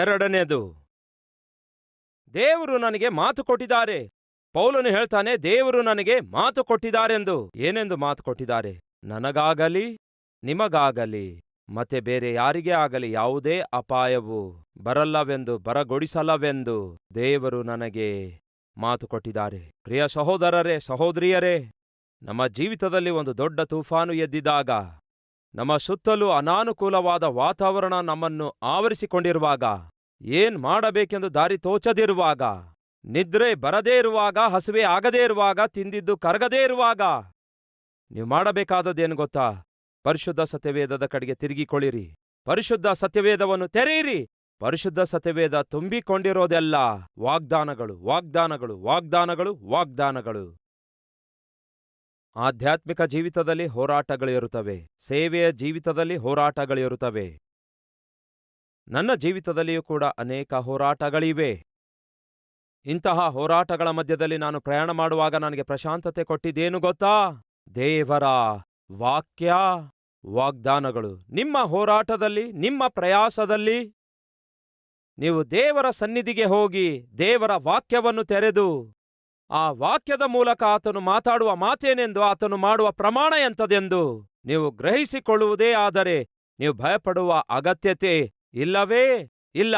ಎರಡನೇದು ದೇವರು ನನಗೆ ಮಾತು ಕೊಟ್ಟಿದ್ದಾರೆ. ಪೌಲನು ಹೇಳ್ತಾನೆ, ದೇವರು ನನಗೆ ಮಾತು ಕೊಟ್ಟಿದ್ದಾರೆಂದು. ಏನೆಂದು ಮಾತು ಕೊಟ್ಟಿದ್ದಾರೆ? ನನಗಾಗಲಿ, ನಿಮಗಾಗಲಿ, ಮತ್ತೆ ಬೇರೆ ಯಾರಿಗೇ ಆಗಲಿ ಯಾವುದೇ ಅಪಾಯವು ಬರಲ್ಲವೆಂದು, ಬರಗೊಡಿಸಲ್ಲವೆಂದು ದೇವರು ನನಗೆ ಮಾತು ಕೊಟ್ಟಿದ್ದಾರೆ. ಪ್ರಿಯ ಸಹೋದರರೇ, ಸಹೋದರಿಯರೇ, ನಮ್ಮ ಜೀವಿತದಲ್ಲಿ ಒಂದು ದೊಡ್ಡ ತೂಫಾನು ಎದ್ದಿದಾಗ ನಮ್ಮ ಸುತ್ತಲೂ ಅನಾನುಕೂಲವಾದ ವಾತಾವರಣ ನಮ್ಮನ್ನು ಆವರಿಸಿಕೊಂಡಿರುವಾಗ, ಏನ್ ಮಾಡಬೇಕೆಂದು ದಾರಿ ತೋಚದಿರುವಾಗ, ನಿದ್ರೆ ಬರದೇ ಇರುವಾಗ, ಹಸುವೆ ಆಗದೇ ಇರುವಾಗ, ತಿಂದಿದ್ದು ಕರಗದೇ ಇರುವಾಗ, ನೀವು ಮಾಡಬೇಕಾದದ್ದೇನು ಗೊತ್ತಾ? ಪರಿಶುದ್ಧ ಸತ್ಯವೇದದ ಕಡೆಗೆ ತಿರುಗಿಕೊಳ್ಳಿರಿ. ಪರಿಶುದ್ಧ ಸತ್ಯವೇದವನ್ನು ತೆರೆಯಿರಿ. ಪರಿಶುದ್ಧ ಸತ್ಯವೇದ ತುಂಬಿಕೊಂಡಿರೋದೆಲ್ಲ ವಾಗ್ದಾನಗಳು ವಾಗ್ದಾನಗಳು ವಾಗ್ದಾನಗಳು ವಾಗ್ದಾನಗಳು. ಆಧ್ಯಾತ್ಮಿಕ ಜೀವಿತದಲ್ಲಿ ಹೋರಾಟಗಳಿರುತ್ತವೆ. ಸೇವೆಯ ಜೀವಿತದಲ್ಲಿ ಹೋರಾಟಗಳಿರುತ್ತವೆ. ನನ್ನ ಜೀವಿತದಲ್ಲಿಯೂ ಕೂಡ ಅನೇಕ ಹೋರಾಟಗಳಿವೆ. ಇಂತಹ ಹೋರಾಟಗಳ ಮಧ್ಯದಲ್ಲಿ ನಾನು ಪ್ರಯಾಣ ಮಾಡುವಾಗ ನನಗೆ ಪ್ರಶಾಂತತೆ ಕೊಟ್ಟಿದ್ದೇನು ಗೊತ್ತಾ? ದೇವರ ವಾಕ್ಯ, ವಾಗ್ದಾನಗಳು. ನಿಮ್ಮ ಹೋರಾಟದಲ್ಲಿ, ನಿಮ್ಮ ಪ್ರಯಾಸದಲ್ಲಿ ನೀವು ದೇವರ ಸನ್ನಿಧಿಗೆ ಹೋಗಿ ದೇವರ ವಾಕ್ಯವನ್ನು ತೆರೆದು ಆ ವಾಕ್ಯದ ಮೂಲಕ ಆತನು ಮಾತಾಡುವ ಮಾತೇನೆಂದು ಆತನು ಮಾಡುವ ಪ್ರಮಾಣ ಎಂಥದೆಂದು ನೀವು ಗ್ರಹಿಸಿಕೊಳ್ಳುವುದೇ ಆದರೆ ನೀವು ಭಯಪಡುವ ಅಗತ್ಯತೆ ಇಲ್ಲವೇ ಇಲ್ಲ.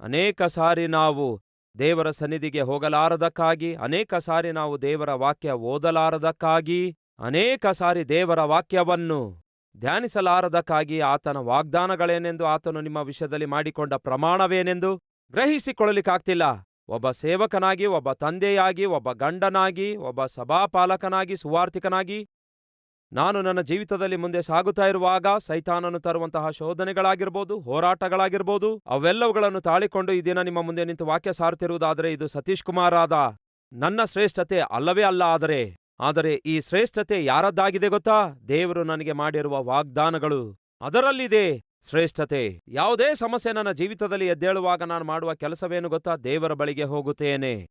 ಅನೇಕ ಸಾರಿ ನಾವು ದೇವರ ಸನ್ನಿಧಿಗೆ ಹೋಗಲಾರದಕ್ಕಾಗಿ, ಅನೇಕ ಸಾರಿ ನಾವು ದೇವರ ವಾಕ್ಯ ಓದಲಾರದಕ್ಕಾಗಿ, ಅನೇಕ ಸಾರಿ ದೇವರ ವಾಕ್ಯವನ್ನು ಧ್ಯಾನಿಸಲಾರದಕ್ಕಾಗಿ ಆತನ ವಾಗ್ದಾನಗಳೇನೆಂದು ಆತನು ನಿಮ್ಮ ವಿಷಯದಲ್ಲಿ ಮಾಡಿಕೊಂಡ ಪ್ರಮಾಣವೇನೆಂದು ಗ್ರಹಿಸಿಕೊಳ್ಳಲಿಕ್ಕಾಗ್ತಿಲ್ಲ. ಒಬ್ಬ ಸೇವಕನಾಗಿ, ಒಬ್ಬ ತಂದೆಯಾಗಿ, ಒಬ್ಬ ಗಂಡನಾಗಿ, ಒಬ್ಬ ಸಭಾಪಾಲಕನಾಗಿ, ಸುವಾರ್ಥಿಕನಾಗಿ ನಾನು ನನ್ನ ಜೀವಿತದಲ್ಲಿ ಮುಂದೆ ಸಾಗುತ್ತಾ ಇರುವಾಗ ಸೈತಾನನು ತರುವಂತಹ ಶೋಧನೆಗಳಾಗಿರ್ಬೋದು, ಹೋರಾಟಗಳಾಗಿರ್ಬೋದು, ಅವೆಲ್ಲವುಗಳನ್ನು ತಾಳಿಕೊಂಡು ಈ ದಿನ ನಿಮ್ಮ ಮುಂದೆ ನಿಂತು ವಾಕ್ಯ ಸಾರುತ್ತಿರುವುದಾದರೆ ಇದು ಸತೀಶ್ ಕುಮಾರಾದ ನನ್ನ ಶ್ರೇಷ್ಠತೆ ಅಲ್ಲವೇ ಅಲ್ಲ ಆದರೆ ಆದರೆ ಈ ಶ್ರೇಷ್ಠತೆ ಯಾರದ್ದಾಗಿದೆ ಗೊತ್ತಾ? ದೇವರು ನನಗೆ ಮಾಡಿರುವ ವಾಗ್ದಾನಗಳು. ಅದರಲ್ಲಿದೆ. ಶ್ರೇಷ್ಠತೆ. ಯಾವುದೇ ಸಮಸ್ಯೆ ನನ್ನ ಜೀವಿತದಲ್ಲಿ ಎದ್ದೇಳುವಾಗ ನಾನು ಮಾಡುವ ಕೆಲಸವೇನು ಗೊತ್ತಾ? ದೇವರ ಬಳಿಗೆ ಹೋಗುತ್ತೇನೆ.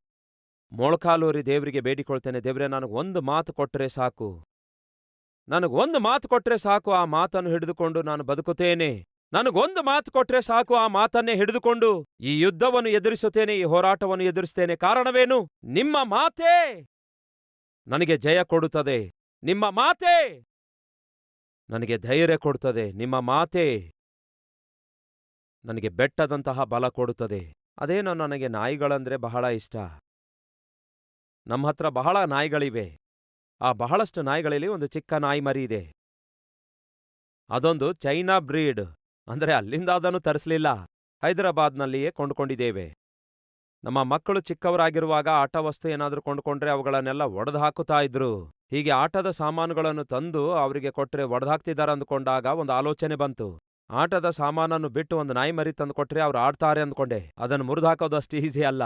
ಮೊಳಕಾಲೂರಿ ದೇವರಿಗೆ ಬೇಡಿಕೊಳ್ತೇನೆ ದೇವ್ರೆ ಒಂದು ಮಾತು ಕೊಟ್ಟರೆ ಸಾಕು. ನನಗೊಂದು ಮಾತು ಕೊಟ್ಟರೆ ಸಾಕು, ಆ ಮಾತನ್ನು ಹಿಡಿದುಕೊಂಡು ನಾನು ಬದುಕುತ್ತೇನೆ. ನನಗೊಂದು ಮಾತು ಕೊಟ್ಟರೆ ಸಾಕು, ಆ ಮಾತನ್ನೇ ಹಿಡಿದುಕೊಂಡು ಈ ಯುದ್ಧವನ್ನು ಎದುರಿಸುತ್ತೇನೆ, ಈ ಹೋರಾಟವನ್ನು ಎದುರಿಸುತ್ತೇನೆ. ಕಾರಣವೇನು? ನಿಮ್ಮ ಮಾತೇ ನನಗೆ ಜಯ ಕೊಡುತ್ತದೆ. ನಿಮ್ಮ ಮಾತೇ ನನಗೆ ಧೈರ್ಯ ಕೊಡುತ್ತದೆ. ನಿಮ್ಮ ಮಾತೇ ನನಗೆ ಬೆಟ್ಟದಂತಹ ಬಲ ಕೊಡುತ್ತದೆ. ಅದೇನೋ ನನಗೆ ನಾಯಿಗಳಂದ್ರೆ ಬಹಳ ಇಷ್ಟ. ನಮ್ಮ ಹತ್ರ ಬಹಳ ನಾಯಿಗಳಿವೆ. ಆ ಬಹಳಷ್ಟು ನಾಯಿಗಳಲ್ಲಿ ಒಂದು ಚಿಕ್ಕ ನಾಯಿ ಮರಿ ಇದೆ. ಅದೊಂದು ಚೈನಾ ಬ್ರೀಡ್. ಅಂದ್ರೆ ಅಲ್ಲಿಂದ ಅದನ್ನು ತರಿಸಲಿಲ್ಲ. ಹೈದರಾಬಾದ್ನಲ್ಲಿಯೇ ಕೊಂಡುಕೊಂಡಿದ್ದೇವೆ. ನಮ್ಮ ಮಕ್ಕಳು ಚಿಕ್ಕವರಾಗಿರುವಾಗ ಆಟ ವಸ್ತು ಏನಾದರೂ ಕೊಂಡುಕೊಂಡ್ರೆ ಅವುಗಳನ್ನೆಲ್ಲ ಒಡೆದು ಹಾಕುತ್ತಾ ಇದ್ರು. ಹೀಗೆ ಆಟದ ಸಾಮಾನುಗಳನ್ನು ತಂದು ಅವರಿಗೆ ಕೊಟ್ರೆ ಒಡೆದಾಕ್ತಿದ್ದಾರೆ ಅಂದುಕೊಂಡಾಗ ಒಂದು ಆಲೋಚನೆ ಬಂತು. ಆಟದ ಸಾಮಾನನ್ನು ಬಿಟ್ಟು ಒಂದು ನಾಯಿ ಮರಿ ತಂದುಕೊಟ್ರೆ ಅವ್ರು ಆಡ್ತಾರೆ ಅಂದ್ಕೊಂಡೆ. ಅದನ್ನು ಮುರಿದಾಕೋದು ಅಷ್ಟು ಈಸಿ ಅಲ್ಲ.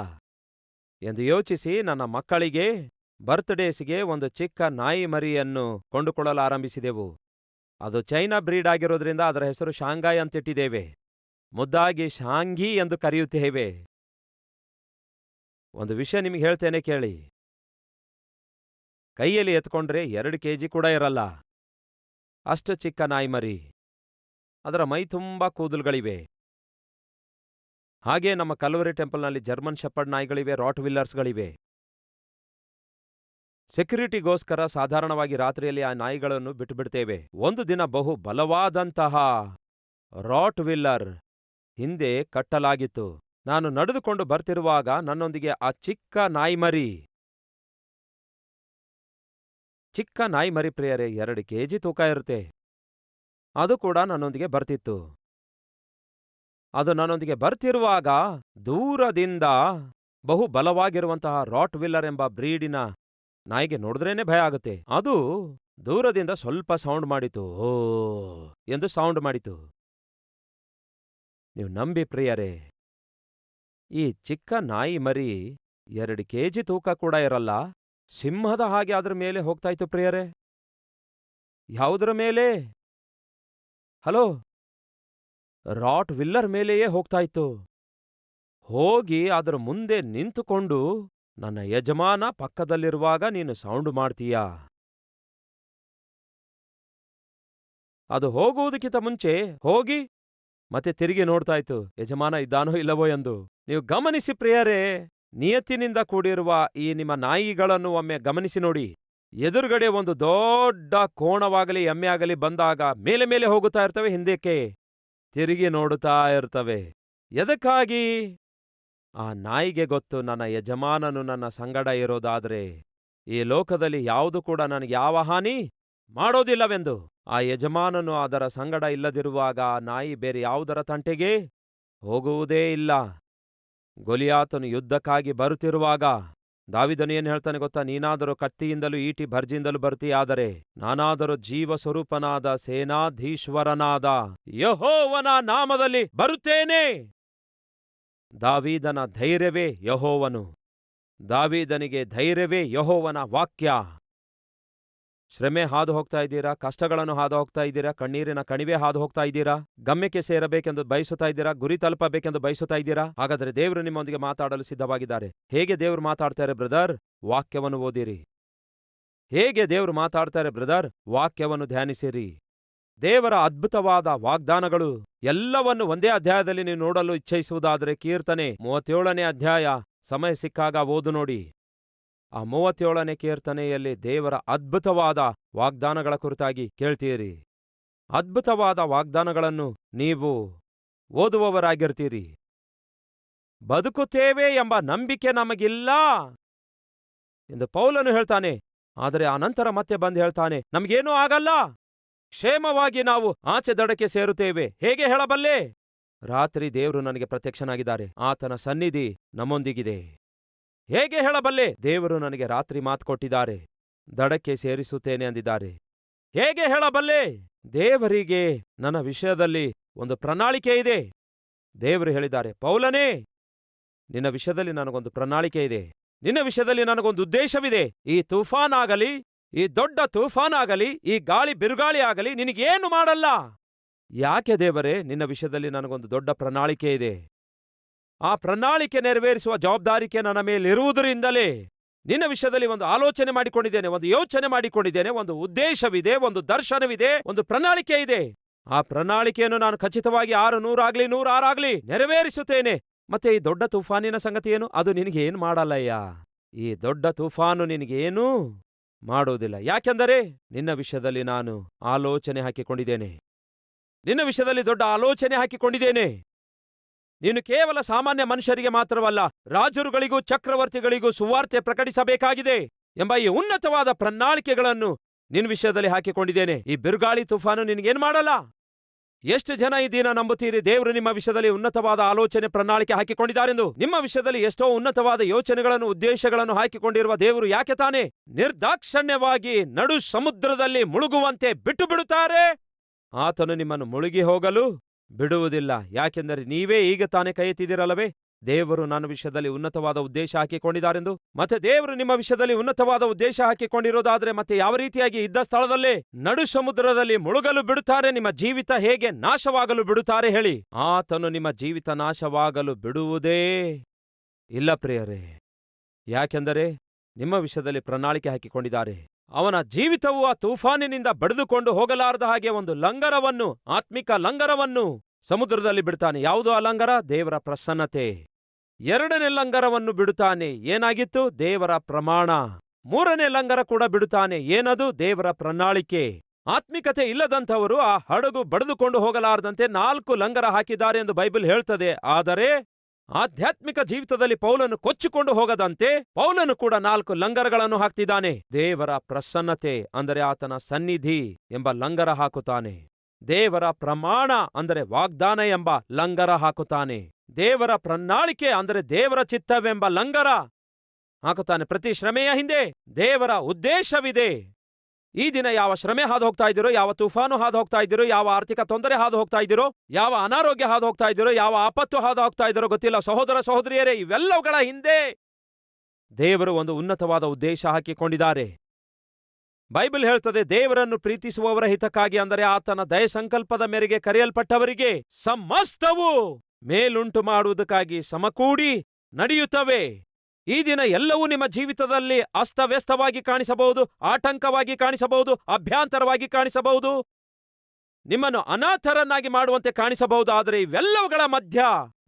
ಎಂದು ಯೋಚಿಸಿ ನನ್ನ ಮಕ್ಕಳಿಗೆ, ಬರ್ತ್ಡೇಸ್ಗೆ ಒಂದು ಚಿಕ್ಕ ನಾಯಿ ಮರಿಯನ್ನು ಕೊಂಡುಕೊಳ್ಳಲಾರಂಭಿಸಿದೆವು. ಅದು ಚೈನಾ ಬ್ರೀಡ್ ಆಗಿರೋದ್ರಿಂದ ಅದರ ಹೆಸರು ಶಾಂಘಾಯ್ ಅಂತಿಟ್ಟಿದ್ದೇವೆ. ಮುದ್ದಾಗಿ ಶಾಂಘಿ ಎಂದು ಕರೆಯುತ್ತೇವೆ. ಒಂದು ವಿಷಯ ನಿಮಗೆ ಹೇಳ್ತೇನೆ ಕೇಳಿ. ಕೈಯಲ್ಲಿ ಎತ್ಕೊಂಡ್ರೆ ಎರಡು ಕೆಜಿ ಕೂಡ ಇರಲ್ಲ. ಅಷ್ಟು ಚಿಕ್ಕ ನಾಯಿ ಮರಿ. ಅದರ ಮೈ ತುಂಬ ಕೂದಲುಗಳಿವೆ. ಹಾಗೆ ನಮ್ಮ ಕಲ್ವರಿ ಟೆಂಪಲ್ನಲ್ಲಿ ಜರ್ಮನ್ ಶೆಪರ್ಡ್ ನಾಯಿಗಳಿವೆ ರಾಟ್ ವಿಲ್ಲರ್ಸ್ಗಳಿವೆ ಸೆಕ್ಯುರಿಟಿಗೋಸ್ಕರ ಸಾಧಾರಣವಾಗಿ ರಾತ್ರಿಯಲ್ಲಿ ಆ ನಾಯಿಗಳನ್ನು ಬಿಟ್ಟುಬಿಡ್ತೇವೆ. ಒಂದು ದಿನ ಬಹು ಬಲವಾದಂತಹ ರಾಟ್ ವಿಲ್ಲರ್ ಹಿಂದೆ ಕಟ್ಟಲಾಗಿತ್ತು. ನಾನು ನಡೆದುಕೊಂಡು ಬರ್ತಿರುವಾಗ ನನ್ನೊಂದಿಗೆ ಆ ಚಿಕ್ಕ ನಾಯಿಮರಿ ಚಿಕ್ಕ ನಾಯಿಮರಿ ಪ್ರಿಯರೇ, ಎರಡು ಕೆಜಿ ತೂಕ ಇರುತ್ತೆ. ಅದು ಕೂಡ ನನ್ನೊಂದಿಗೆ ಬರ್ತಿತ್ತು. ಅದು ನನ್ನೊಂದಿಗೆ ಬರ್ತಿರುವಾಗ ದೂರದಿಂದ ಬಹು ಬಲವಾಗಿರುವಂತಹ ರಾಟ್ ವಿಲ್ಲರ್ ಎಂಬ ಬ್ರೀಡಿನ ನಾಯಿಗೆ ನೋಡಿದ್ರೇನೆ ಭಯ ಆಗುತ್ತೆ. ಅದು ದೂರದಿಂದ ಸ್ವಲ್ಪ ಸೌಂಡ್ ಮಾಡಿತು. ಓ, ಎಂದು ಸೌಂಡ್ ಮಾಡಿತು. ನೀವು ನಂಬಿ ಪ್ರಿಯರೇ, ಈ ಚಿಕ್ಕ ನಾಯಿ ಮರಿ ಎರಡು ಕೆಜಿ ತೂಕ ಕೂಡ ಇರಲ್ಲ. ಸಿಂಹದ ಹಾಗೆ ಅದರ ಮೇಲೆ ಹೋಗ್ತಾ ಇತ್ತು ಪ್ರಿಯರೇ. ಯಾವುದರ ಮೇಲೆ? ಹಲೋ? ರಾಟ್ ವಿಲ್ಲರ್ ಮೇಲೆಯೇ ಹೋಗ್ತಾ ಇತ್ತು ಹೋಗಿ ಅದರ ಮುಂದೆ ನಿಂತುಕೊಂಡು ನನ್ನ ಯಜಮಾನ ಪಕ್ಕದಲ್ಲಿರುವಾಗ ನೀನು ಸೌಂಡ್ ಮಾಡ್ತೀಯಾ? ಅದು ಹೋಗುವುದಕ್ಕಿಂತ ಮುಂಚೆ ಹೋಗಿ ಮತ್ತೆ ತಿರುಗಿ ನೋಡ್ತಾ ಇತ್ತು ಯಜಮಾನ, ಇದ್ದಾನೋ ಇಲ್ಲವೋ ಎಂದು. ನೀವು ಗಮನಿಸಿ ಪ್ರಿಯರೇ, ನಿಯತ್ತಿನಿಂದ ಕೂಡಿರುವ ಈ ನಿಮ್ಮ ನಾಯಿಗಳನ್ನು ಒಮ್ಮೆ ಗಮನಿಸಿ ನೋಡಿ. ಎದುರುಗಡೆ ಒಂದು ದೊಡ್ಡ ಕೋಣವಾಗಲಿ, ಎಮ್ಮೆ ಆಗಲಿ ಬಂದಾಗ ಮೇಲೆ ಮೇಲೆ ಹೋಗುತ್ತಾ ಇರ್ತವೆ, ಹಿಂದಕ್ಕೆ ತಿರುಗಿ ನೋಡುತ್ತಾ ಇರ್ತವೆ. ಎದಕ್ಕಾಗಿ? ಆ ನಾಯಿಗೆ ಗೊತ್ತು, ನನ್ನ ಯಜಮಾನನು ನನ್ನ ಸಂಗಡ ಇರೋದಾದ್ರೆ ಈ ಲೋಕದಲ್ಲಿ ಯಾವುದು ಕೂಡ ನನಗೆ ಯಾವ ಹಾನಿ ಮಾಡೋದಿಲ್ಲವೆಂದು. ಆ ಯಜಮಾನನು ಅದರ ಸಂಗಡ ಇಲ್ಲದಿರುವಾಗ ಆ ನಾಯಿ ಬೇರೆ ಯಾವುದರ ತಂಟೆಗೆ ಹೋಗುವುದೇ ಇಲ್ಲ. ಗೊಲಿಯಾತನು ಯುದ್ಧಕ್ಕಾಗಿ ಬರುತ್ತಿರುವಾಗ ದಾವಿದನು ಏನು ಹೇಳ್ತಾನೆ ಗೊತ್ತಾ? ನೀನಾದರೂ ಕತ್ತಿಯಿಂದಲೂ ಈಟಿ ಭರ್ಜಿಯಿಂದಲೂ ಬರ್ತೀಯಾದರೆ ನಾನಾದರೂ ಜೀವ ಸ್ವರೂಪನಾದ ಸೇನಾಧೀಶ್ವರನಾದ ಯಹೋವನ ನಾಮದಲ್ಲಿ ಬರುತ್ತೇನೆ. ದಾವೀದನ ಧೈರ್ಯವೇ ಯಹೋವನು. ದಾವೀದನಿಗೆ ಧೈರ್ಯವೇ ಯಹೋವನ ವಾಕ್ಯ. ಶ್ರಮೆ ಹಾದು ಹೋಗ್ತಾ ಇದ್ದೀರಾ? ಕಷ್ಟಗಳನ್ನು ಹಾದು ಹೋಗ್ತಾ ಇದ್ದೀರಾ? ಕಣ್ಣೀರಿನ ಕಣಿವೆ ಹಾದು ಹೋಗ್ತಾ ಇದ್ದೀರಾ? ಗಮ್ಯಕ್ಕೆ ಸೇರಬೇಕೆಂದು ಬಯಸುತ್ತಾ ಇದ್ದೀರಾ? ಗುರಿ ತಲುಪಬೇಕೆಂದು ಬಯಸುತ್ತಾ ಇದ್ದೀರಾ? ಹಾಗಾದರೆ ದೇವರು ನಿಮ್ಮೊಂದಿಗೆ ಮಾತಾಡಲು ಸಿದ್ಧವಾಗಿದ್ದಾರೆ. ಹೇಗೆ ದೇವರು ಮಾತಾಡ್ತಾರೆ ಬ್ರದರ್? ವಾಕ್ಯವನ್ನು ಓದಿರಿ. ಹೇಗೆ ದೇವರು ಮಾತಾಡ್ತಾರೆ ಬ್ರದರ್? ವಾಕ್ಯವನ್ನು ಧ್ಯಾನಿಸಿರಿ. ದೇವರ ಅದ್ಭುತವಾದ ವಾಗ್ದಾನಗಳು ಎಲ್ಲವನ್ನು ಒಂದೇ ಅಧ್ಯಾಯದಲ್ಲಿ ನೀವು ನೋಡಲು ಇಚ್ಛಿಸುವುದಾದರೆ ಕೀರ್ತನೆ ಮೂವತ್ತೇಳನೇ ಅಧ್ಯಾಯ. ಸಮಯ ಸಿಕ್ಕಾಗ ಓದು ನೋಡಿ. ಆ ಮೂವತ್ತೇಳನೇ ಕೀರ್ತನೆಯಲ್ಲಿ ದೇವರ ಅದ್ಭುತವಾದ ವಾಗ್ದಾನಗಳ ಕುರಿತಾಗಿ ಕೇಳ್ತೀರಿ. ಅದ್ಭುತವಾದ ವಾಗ್ದಾನಗಳನ್ನು ನೀವು ಓದುವವರಾಗಿರ್ತೀರಿ. ಬದುಕುತ್ತೇವೆ ಎಂಬ ನಂಬಿಕೆ ನಮಗಿಲ್ಲ ಎಂದು ಪೌಲನು ಹೇಳ್ತಾನೆ. ಆದರೆ ಆ ನಂತರ ಮತ್ತೆ ಬಂದು ಹೇಳ್ತಾನೆ, ನಮಗೇನೂ ಆಗಲ್ಲ. ಕ್ಷೇಮವಾಗಿ ನಾವು ಆಚೆ ದಡಕ್ಕೆ ಸೇರುತ್ತೇವೆ. ಹೇಗೆ ಹೇಳಬಲ್ಲೆ? ರಾತ್ರಿ ದೇವರು ನನಗೆ ಪ್ರತ್ಯಕ್ಷನಾಗಿದ್ದಾರೆ. ಆತನ ಸನ್ನಿಧಿ ನಮ್ಮೊಂದಿಗಿದೆ. ಹೇಗೆ ಹೇಳಬಲ್ಲೆ? ದೇವರು ನನಗೆ ರಾತ್ರಿ ಮಾತು ಕೊಟ್ಟಿದ್ದಾರೆ ದಡಕ್ಕೆ ಸೇರಿಸುತ್ತೇನೆ ಅಂದಿದ್ದಾರೆ. ಹೇಗೆ ಹೇಳಬಲ್ಲೆ? ದೇವರಿಗೆ ನನ್ನ ವಿಷಯದಲ್ಲಿ ಒಂದು ಪ್ರಣಾಳಿಕೆ ಇದೆ. ದೇವರು ಹೇಳಿದ್ದಾರೆ, ಪೌಲನೇ, ನಿನ್ನ ವಿಷಯದಲ್ಲಿ ನನಗೊಂದು ಪ್ರಣಾಳಿಕೆ ಇದೆ. ನಿನ್ನ ವಿಷಯದಲ್ಲಿ ನನಗೊಂದು ಉದ್ದೇಶವಿದೆ. ಈ ತೂಫಾನ್ ಆಗಲಿ ಈ ದೊಡ್ಡ ತೂಫಾನ್ ಆಗಲಿ ಈ ಗಾಳಿ ಬಿರುಗಾಳಿ ಆಗಲಿ ನಿನಗೇನು ಮಾಡಲ್ಲ? ಯಾಕೆ ದೇವರೇ, ನಿನ್ನ ವಿಷಯದಲ್ಲಿ ನನಗೊಂದು ದೊಡ್ಡ ಪ್ರಣಾಳಿಕೆ ಇದೆ? ಆ ಪ್ರಣಾಳಿಕೆ ನೆರವೇರಿಸುವ ಜವಾಬ್ದಾರಿಕೆ ನನ್ನ ಮೇಲಿರುವುದರಿಂದಲೇ ನಿನ್ನ ವಿಷಯದಲ್ಲಿ ಒಂದು ಆಲೋಚನೆ ಮಾಡಿಕೊಂಡಿದ್ದೇನೆ, ಒಂದು ಯೋಚನೆ ಮಾಡಿಕೊಂಡಿದ್ದೇನೆ, ಒಂದು ಉದ್ದೇಶವಿದೆ, ಒಂದು ದರ್ಶನವಿದೆ, ಒಂದು ಪ್ರಣಾಳಿಕೆ ಇದೆ. ಆ ಪ್ರಣಾಳಿಕೆಯನ್ನು ನಾನು ಖಚಿತವಾಗಿ ಆರು ನೂರಾಗ್ಲಿ ನೂರಾರಾಗ್ಲಿ ನೆರವೇರಿಸುತ್ತೇನೆ. ಮತ್ತೆ ಈ ದೊಡ್ಡ ತುಫಾನಿನ ಸಂಗತಿ ಏನು? ಅದು ನಿನಗೇನು ಮಾಡಲ್ಲಯ್ಯ? ಈ ದೊಡ್ಡ ತುಫಾನು ನಿನಗೇನು ಮಾಡುವುದಿಲ್ಲ. ಯಾಕೆಂದರೆ ನಿನ್ನ ವಿಷಯದಲ್ಲಿ ನಾನು ಆಲೋಚನೆ ಹಾಕಿಕೊಂಡಿದ್ದೇನೆ. ನಿನ್ನ ವಿಷಯದಲ್ಲಿ ದೊಡ್ಡ ಆಲೋಚನೆ ಹಾಕಿಕೊಂಡಿದ್ದೇನೆ. ನೀನು ಕೇವಲ ಸಾಮಾನ್ಯ ಮನುಷ್ಯರಿಗೆ ಮಾತ್ರವಲ್ಲ, ರಾಜರುಗಳಿಗೂ ಚಕ್ರವರ್ತಿಗಳಿಗೂ ಸುವಾರ್ತೆ ಪ್ರಕಟಿಸಬೇಕಾಗಿದೆ ಎಂಬ ಈ ಉನ್ನತವಾದ ಪ್ರಣಾಳಿಕೆಗಳನ್ನು ನಿನ್ ವಿಷಯದಲ್ಲಿ ಹಾಕಿಕೊಂಡಿದ್ದೇನೆ. ಈ ಬಿರುಗಾಳಿ ತುಫಾನು ನಿನಗೇನ್ ಮಾಡಲ್ಲ? ಎಷ್ಟು ಜನ ಈ ದಿನ ನಂಬುತ್ತೀರಿ? ದೇವರು ನಿಮ್ಮ ವಿಷಯದಲ್ಲಿ ಉನ್ನತವಾದ ಆಲೋಚನೆ, ಪ್ರಣಾಳಿಕೆ ಹಾಕಿಕೊಂಡಿದ್ದಾರೆಂದು. ನಿಮ್ಮ ವಿಷಯದಲ್ಲಿ ಎಷ್ಟೋ ಉನ್ನತವಾದ ಯೋಚನೆಗಳನ್ನು, ಉದ್ದೇಶಗಳನ್ನು ಹಾಕಿಕೊಂಡಿರುವ ದೇವರು ಯಾಕೆ ತಾನೆ? ನಿರ್ದಾಕ್ಷಣ್ಯವಾಗಿ ನಡು ಸಮುದ್ರದಲ್ಲಿ ಮುಳುಗುವಂತೆ ಬಿಟ್ಟು ಬಿಡುತ್ತಾರೆ. ಆತನು ನಿಮ್ಮನ್ನು ಮುಳುಗಿ ಹೋಗಲು ಬಿಡುವುದಿಲ್ಲ. ಯಾಕೆಂದರೆ ನೀವೇ ಈಗ ತಾನೇ ಕೈ ಎತ್ತಿದಿರಲ್ಲವೇ ದೇವರು ನನ್ನ ವಿಷಯದಲ್ಲಿ ಉನ್ನತವಾದ ಉದ್ದೇಶ ಹಾಕಿಕೊಂಡಿದ್ದಾರೆಂದು. ಮತ್ತೆ ದೇವರು ನಿಮ್ಮ ವಿಷಯದಲ್ಲಿ ಉನ್ನತವಾದ ಉದ್ದೇಶ ಹಾಕಿಕೊಂಡಿರೋದಾದ್ರೆ ಮತ್ತೆ ಯಾವ ರೀತಿಯಾಗಿ ಇದ್ದ ಸ್ಥಳದಲ್ಲೇ? ನಡು ಸಮುದ್ರದಲ್ಲಿ ಮುಳುಗಲು ಬಿಡುತ್ತಾರೆ, ನಿಮ್ಮ ಜೀವಿತ ಹೇಗೆ ನಾಶವಾಗಲು ಬಿಡುತ್ತಾರೆ ಹೇಳಿ. ಆತನು ನಿಮ್ಮ ಜೀವಿತ ನಾಶವಾಗಲು ಬಿಡುವುದೇ ಇಲ್ಲ ಪ್ರಿಯರೇ. ಯಾಕೆಂದರೆ ನಿಮ್ಮ ವಿಷಯದಲ್ಲಿ ಪ್ರಣಾಳಿಕೆ ಹಾಕಿಕೊಂಡಿದ್ದಾರೆ. ಅವನ ಜೀವಿತವು ಆ ತೂಫಾನಿನಿಂದ ಬಡಿದುಕೊಂಡು ಹೋಗಲಾರದ ಹಾಗೆ ಒಂದು ಲಂಗರವನ್ನು, ಆತ್ಮಿಕ ಲಂಗರವನ್ನು ಸಮುದ್ರದಲ್ಲಿ ಬಿಡ್ತಾನೆ. ಯಾವುದು ಆ ಲಂಗರ? ದೇವರ ಪ್ರಸನ್ನತೆ. ಎರಡನೇ ಲಂಗರವನ್ನು ಬಿಡುತ್ತಾನೆ. ಏನಾಗಿತ್ತು? ದೇವರ ಪ್ರಮಾಣ. ಮೂರನೇ ಲಂಗರ ಕೂಡ ಬಿಡುತ್ತಾನೆ. ಏನದು? ದೇವರ ಪ್ರಣಾಳಿಕೆ. ಆತ್ಮಿಕತೆ ಇಲ್ಲದಂಥವರು ಆ ಹಡಗು ಬಡಿದುಕೊಂಡು ಹೋಗಲಾರದಂತೆ ನಾಲ್ಕು ಲಂಗರ ಹಾಕಿದ್ದಾರೆ ಎಂದು ಬೈಬಲ್ ಹೇಳ್ತದೆ. ಆದರೆ ಆಧ್ಯಾತ್ಮಿಕ ಜೀವಿತದಲ್ಲಿ ಪೌಲನು ಕೊಚ್ಚಿಕೊಂಡು ಹೋಗದಂತೆ ಪೌಲನು ಕೂಡ ನಾಲ್ಕು ಲಂಗರಗಳನ್ನು ಹಾಕ್ತಿದ್ದಾನೆ. ದೇವರ ಪ್ರಸನ್ನತೆ ಅಂದರೆ ಆತನ ಸನ್ನಿಧಿ ಎಂಬ ಲಂಗರ ಹಾಕುತ್ತಾನೆ. ದೇವರ ಪ್ರಮಾಣ ಅಂದರೆ ವಾಗ್ದಾನ ಎಂಬ ಲಂಗರ ಹಾಕುತ್ತಾನೆ. ದೇವರ ಪ್ರಣಾಳಿಕೆ ಅಂದರೆ ದೇವರ ಚಿತ್ತವೆಂಬ ಲಂಗರ ಹಾಕುತ್ತಾನೆ. ಪ್ರತಿ ಶ್ರಮೆಯ ಹಿಂದೆ ದೇವರ ಉದ್ದೇಶವಿದೆ. ಈ ದಿನ ಯಾವ ಶ್ರಮೆ ಹಾದು ಹೋಗ್ತಾ ಇದ್ದೀರೋ ಯಾವ ತುಫಾನು ಹಾದು ಹೋಗ್ತಾ ಇದ್ದೀರೋ ಯಾವ ಆರ್ಥಿಕ ತೊಂದರೆ ಹಾದು ಹೋಗ್ತಾ ಇದ್ದೀರೋ ಯಾವ ಅನಾರೋಗ್ಯ ಹಾದು ಹೋಗ್ತಾ ಇದ್ದೀರೋ ಯಾವ ಆಪತ್ತು ಹಾದು ಹೋಗ್ತಾ ಇದ್ದೀರೋ ಗೊತ್ತಿಲ್ಲ. ಸಹೋದರ ಸಹೋದರಿಯರೇ, ಇವೆಲ್ಲವುಗಳ ಹಿಂದೆ ದೇವರು ಒಂದು ಉನ್ನತವಾದ ಉದ್ದೇಶ ಹಾಕಿಕೊಂಡಿದ್ದಾರೆ. ಬೈಬಲ್ ಹೇಳ್ತದೆ, ದೇವರನ್ನು ಪ್ರೀತಿಸುವವರ ಹಿತಕ್ಕಾಗಿ ಅಂದರೆ ಆತನ ದಯ ಸಂಕಲ್ಪದ ಮೇರೆಗೆ ಕರೆಯಲ್ಪಟ್ಟವರಿಗೆ ಸಮಸ್ತವು ಮೇಲುಂಟು ಮಾಡುವುದಕ್ಕಾಗಿ ಸಮಕೂಡಿ ನಡೆಯುತ್ತವೆ. ಈ ದಿನ ಎಲ್ಲವೂ ನಿಮ್ಮ ಜೀವಿತದಲ್ಲಿ ಅಸ್ತವ್ಯಸ್ತವಾಗಿ ಕಾಣಿಸಬಹುದು ಆಟಂಕವಾಗಿ ಕಾಣಿಸಬಹುದು, ಅಭ್ಯಾಂತರವಾಗಿ ಕಾಣಿಸಬಹುದು. ನಿಮ್ಮನ್ನು ಅನಾಥರನ್ನಾಗಿ ಮಾಡುವಂತೆ ಕಾಣಿಸಬಹುದಾದರೆ ಇವೆಲ್ಲವುಗಳ ಮಧ್ಯ